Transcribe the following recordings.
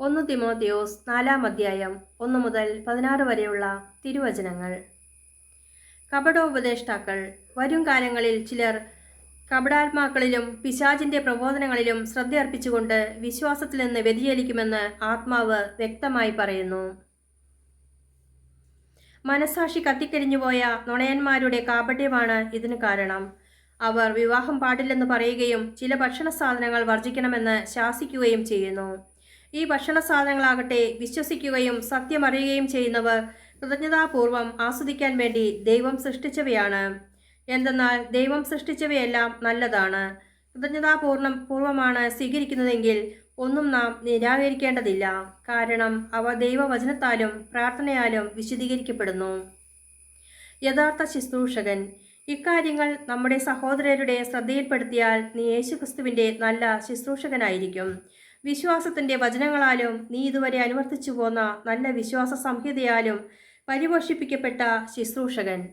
ഒന്ന് തിമോത്തിയോസ് നാലാം അധ്യായം ഒന്ന് മുതൽ പതിനാറ് വരെയുള്ള തിരുവചനങ്ങൾ. കപടോപദേഷ്ടാക്കൾ വരും കാലങ്ങളിൽ ചിലർ കപടാത്മാക്കളിലും പിശാചിന്റെ പ്രബോധനങ്ങളിലും ശ്രദ്ധയർപ്പിച്ചുകൊണ്ട് വിശ്വാസത്തിൽ നിന്ന് വ്യതിചലിക്കുമെന്ന് ആത്മാവ് വ്യക്തമായി പറയുന്നു. മനസാക്ഷി കത്തിക്കരിഞ്ഞുപോയ നുണയന്മാരുടെ കാപട്യമാണ് ഇതിന് കാരണം. അവർ വിവാഹം പാടില്ലെന്ന് പറയുകയും ചില ഭക്ഷണ സാധനങ്ങൾ വർജിക്കണമെന്ന് ശാസിക്കുകയും ചെയ്യുന്നു. ഈ ഭക്ഷണ സാധനങ്ങളാകട്ടെ വിശ്വസിക്കുകയും സത്യമറിയുകയും ചെയ്യുന്നവർ കൃതജ്ഞതാപൂർവം ആസ്വദിക്കാൻ വേണ്ടി ദൈവം സൃഷ്ടിച്ചവയാണ്. എന്തെന്നാൽ ദൈവം സൃഷ്ടിച്ചവയെല്ലാം നല്ലതാണ്. കൃതജ്ഞതാപൂർണം പൂർവമാണ് സ്വീകരിക്കുന്നതെങ്കിൽ ഒന്നും നാം നിരാകരിക്കേണ്ടതില്ല. കാരണം അവ ദൈവവചനത്താലും പ്രാർത്ഥനയാലും വിശദീകരിക്കപ്പെടുന്നു. യഥാർത്ഥ ശുശ്രൂഷകൻ. ഇക്കാര്യങ്ങൾ നമ്മുടെ സഹോദരരുടെ ശ്രദ്ധയിൽപ്പെടുത്തിയാൽ നീ യേശുക്രിസ്തുവിന്റെ നല്ല ശുശ്രൂഷകനായിരിക്കും. വിശ്വാസത്തിന്റെ വചനങ്ങളാലും നീ ഇതുവരെ അനുവർത്തിച്ചു പോന്ന നല്ല വിശ്വാസ സംഹിതയാലും പരിപോഷിപ്പിക്കപ്പെട്ട ശുശ്രൂഷകൻ.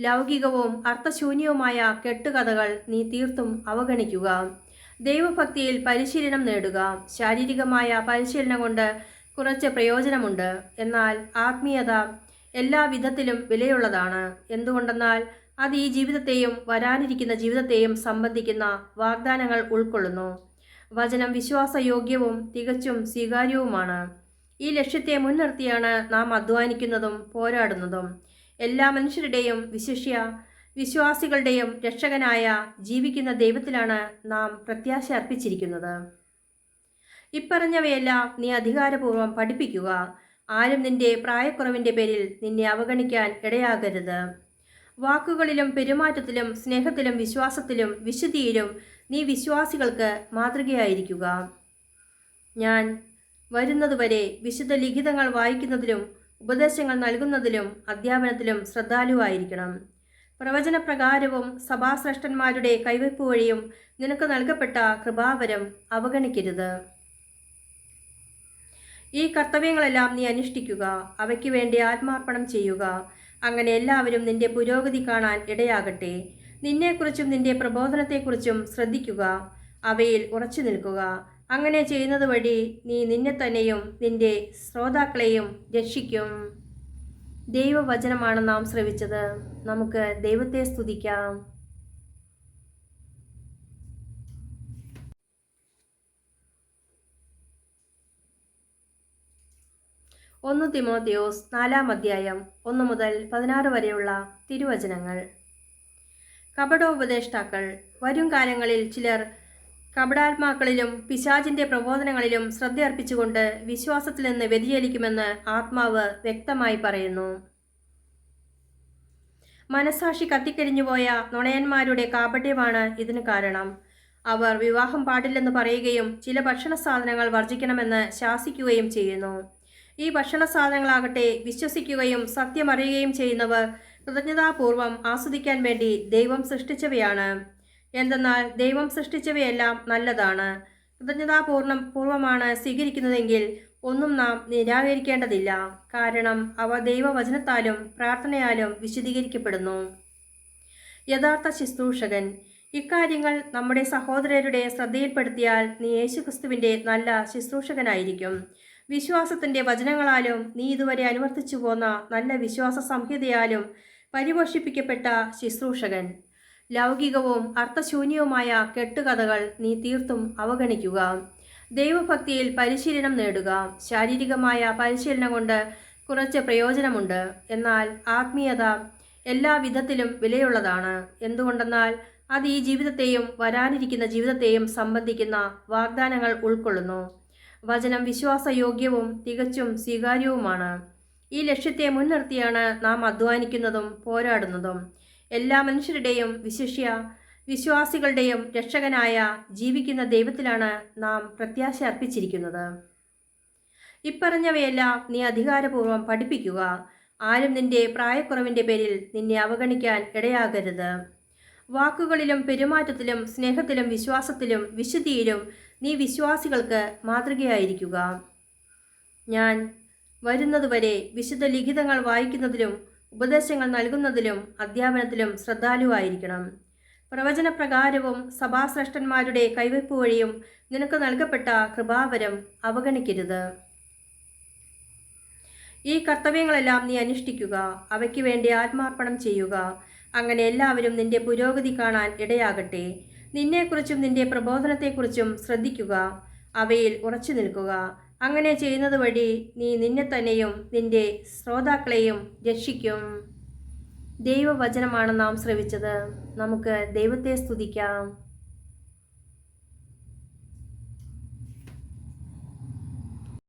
ലൗകികവും അർത്ഥശൂന്യവുമായ കെട്ടുകഥകൾ നീ തീർത്തും അവഗണിക്കുക. ദൈവഭക്തിയിൽ പരിശീലനം നേടുക. ശാരീരികമായ പരിശീലനം കൊണ്ട് കുറച്ച് പ്രയോജനമുണ്ട്. എന്നാൽ ആത്മീയത എല്ലാ വിധത്തിലും വിലയുള്ളതാണ്. എന്തുകൊണ്ടെന്നാൽ അത് ഈ ജീവിതത്തെയും വരാനിരിക്കുന്ന ജീവിതത്തെയും സംബന്ധിക്കുന്ന വാഗ്ദാനങ്ങൾ ഉൾക്കൊള്ളുന്നു. വചനം വിശ്വാസയോഗ്യവും തികച്ചും സ്വീകാര്യവുമാണ്. ഈ ലക്ഷ്യത്തെ മുൻനിർത്തിയാണ് നാം അധ്വാനിക്കുന്നതും പോരാടുന്നതും. എല്ലാ മനുഷ്യരുടെയും വിശിഷ്യ വിശ്വാസികളുടെയും രക്ഷകനായ ജീവിക്കുന്ന ദൈവത്തിലാണ് നാം പ്രത്യാശ അർപ്പിച്ചിരിക്കുന്നത്. ഇപ്പറഞ്ഞവയെല്ലാം നീ അധികാരപൂർവം പഠിപ്പിക്കുക. ആരും നിന്റെ പ്രായക്കുറവിന്റെ പേരിൽ നിന്നെ അവഗണിക്കാൻ ഇടയാകരുത്. വാക്കുകളിലും പെരുമാറ്റത്തിലും സ്നേഹത്തിലും വിശ്വാസത്തിലും വിശുദ്ധിയിലും നീ വിശ്വാസികൾക്ക് മാതൃകയായിരിക്കുക. ഞാൻ വരുന്നതുവരെ വിശുദ്ധ ലിഖിതങ്ങൾ വായിക്കുന്നതിലും ഉപദേശങ്ങൾ നൽകുന്നതിലും അധ്യാപനത്തിലും ശ്രദ്ധാലുവായിരിക്കണം. പ്രവചനപ്രകാരവും സഭാശ്രേഷ്ഠന്മാരുടെ കൈവയ്പ് വഴിയും നിനക്ക് നൽകപ്പെട്ട കൃപാവരം അവഗണിക്കരുത്. ഈ കർത്തവ്യങ്ങളെല്ലാം നീ അനുഷ്ഠിക്കുക അവയ്ക്ക് വേണ്ടി ആത്മാർപ്പണം ചെയ്യുക അങ്ങനെ എല്ലാവരും നിന്റെ പുരോഗതി കാണാൻ ഇടയാകട്ടെ. നിന്നെക്കുറിച്ചും നിന്റെ പ്രബോധനത്തെക്കുറിച്ചും ശ്രദ്ധിക്കുക. അവയിൽ ഉറച്ചു നിൽക്കുക. അങ്ങനെ ചെയ്യുന്നത് വഴി നീ നിന്നെ തന്നെയും നിന്റെ ശ്രോതാക്കളെയും രക്ഷിക്കും. ദൈവവചനമാണ് നാം ശ്രവിച്ചത്. നമുക്ക് ദൈവത്തെ സ്തുതിക്കാം. ഒന്ന് തിമോത്തിയോസ് നാലാം അധ്യായം ഒന്ന് മുതൽ പതിനാറ് വരെയുള്ള തിരുവചനങ്ങൾ. കപടോപദേഷ്ടാക്കൾ വരും കാലങ്ങളിൽ ചിലർ കപടാത്മാക്കളിലും പിശാചിന്റെ പ്രബോധനങ്ങളിലും ശ്രദ്ധയർപ്പിച്ചുകൊണ്ട് വിശ്വാസത്തിൽ നിന്ന് വ്യതിചലിക്കുമെന്ന് ആത്മാവ് വ്യക്തമായി പറയുന്നു. മനസാക്ഷി കത്തിക്കരിഞ്ഞുപോയ നുണയന്മാരുടെ കാപട്യമാണ് ഇതിന് കാരണം. അവർ വിവാഹം പാടില്ലെന്ന് പറയുകയും ചില ഭക്ഷണ സാധനങ്ങൾ വർജിക്കണമെന്ന് ശാസിക്കുകയും ചെയ്യുന്നു. ഈ ഭക്ഷണ സാധനങ്ങളാകട്ടെ വിശ്വസിക്കുകയും സത്യമറിയുകയും ചെയ്യുന്നവർ കൃതജ്ഞതാപൂർവം ആസ്വദിക്കാൻ വേണ്ടി ദൈവം സൃഷ്ടിച്ചവയാണ്. എന്തെന്നാൽ ദൈവം സൃഷ്ടിച്ചവയെല്ലാം നല്ലതാണ്. കൃതജ്ഞതാപൂർണം പൂർവമാണ് സ്വീകരിക്കുന്നതെങ്കിൽ ഒന്നും നാം നിരാകരിക്കേണ്ടതില്ല. കാരണം അവ ദൈവവചനത്താലും പ്രാർത്ഥനയാലും വിശദീകരിക്കപ്പെടുന്നു. യഥാർത്ഥ ശുശ്രൂഷകൻ. ഇക്കാര്യങ്ങൾ നമ്മുടെ സഹോദരരുടെ ശ്രദ്ധയിൽപ്പെടുത്തിയാൽ നീ യേശുക്രിസ്തുവിന്റെ നല്ല ശുശ്രൂഷകനായിരിക്കും. വിശ്വാസത്തിന്റെ വചനങ്ങളാലും നീ ഇതുവരെ അനുവർത്തിച്ചു പോന്ന നല്ല വിശ്വാസ സംഹിതയാലും പരിപോഷിപ്പിക്കപ്പെട്ട ശുശ്രൂഷകൻ. ലൗകികവും അർത്ഥശൂന്യവുമായ കെട്ടുകഥകൾ നീ തീർത്തും അവഗണിക്കുക. ദൈവഭക്തിയിൽ പരിശീലനം നേടുക. ശാരീരികമായ പരിശീലനം കൊണ്ട് കുറച്ച് പ്രയോജനമുണ്ട്. എന്നാൽ ആത്മീയത എല്ലാ വിധത്തിലും വിലയുള്ളതാണ്. എന്തുകൊണ്ടെന്നാൽ അത് ഈ ജീവിതത്തെയും വരാനിരിക്കുന്ന ജീവിതത്തെയും സംബന്ധിക്കുന്ന വാഗ്ദാനങ്ങൾ ഉൾക്കൊള്ളുന്നു. വചനം വിശ്വാസയോഗ്യവും തികച്ചും സ്വീകാര്യവുമാണ്. ഈ ലക്ഷ്യത്തെ മുൻനിർത്തിയാണ് നാം അധ്വാനിക്കുന്നതും പോരാടുന്നതും. എല്ലാ മനുഷ്യരുടെയും വിശിഷ്യ വിശ്വാസികളുടെയും രക്ഷകനായ ജീവിക്കുന്ന ദൈവത്തിലാണ് നാം പ്രത്യാശ അർപ്പിച്ചിരിക്കുന്നത്. ഇപ്പറഞ്ഞവയെല്ലാം നീ അധികാരപൂർവം പഠിപ്പിക്കുക. ആരും നിന്റെ പ്രായക്കുറവിന്റെ പേരിൽ നിന്നെ അവഗണിക്കാൻ ഇടയാകരുത്. വാക്കുകളിലും പെരുമാറ്റത്തിലും സ്നേഹത്തിലും വിശ്വാസത്തിലും വിശുദ്ധിയിലും നീ വിശ്വാസികൾക്ക് മാതൃകയായിരിക്കുക. ഞാൻ വരുന്നതുവരെ വിശുദ്ധ ലിഖിതങ്ങൾ വായിക്കുന്നതിലും ഉപദേശങ്ങൾ നൽകുന്നതിലും അധ്യാപനത്തിലും ശ്രദ്ധാലുവായിരിക്കണം. പ്രവചനപ്രകാരവും സഭാശ്രേഷ്ഠന്മാരുടെ കൈവയ്പ് വഴിയും നിനക്ക് നൽകപ്പെട്ട കൃപാവരം അവഗണിക്കരുത്. ഈ കർത്തവ്യങ്ങളെല്ലാം നീ അനുഷ്ഠിക്കുക അവയ്ക്ക് വേണ്ടി ആത്മാർപ്പണം ചെയ്യുക. അങ്ങനെ എല്ലാവരും നിന്റെ പുരോഗതി കാണാൻ ഇടയാകട്ടെ. നിന്നെക്കുറിച്ചും നിന്റെ പ്രബോധനത്തെക്കുറിച്ചും ശ്രദ്ധിക്കുക. അവയിൽ ഉറച്ചു നിൽക്കുക. അങ്ങനെ ചെയ്യുന്നത് വഴി നീ നിന്നെ തന്നെയും നിന്റെ ശ്രോതാക്കളെയും രക്ഷിക്കും. ദൈവവചനമാണ് നാം ശ്രവിച്ചത്. നമുക്ക് ദൈവത്തെ സ്തുതിക്കാം.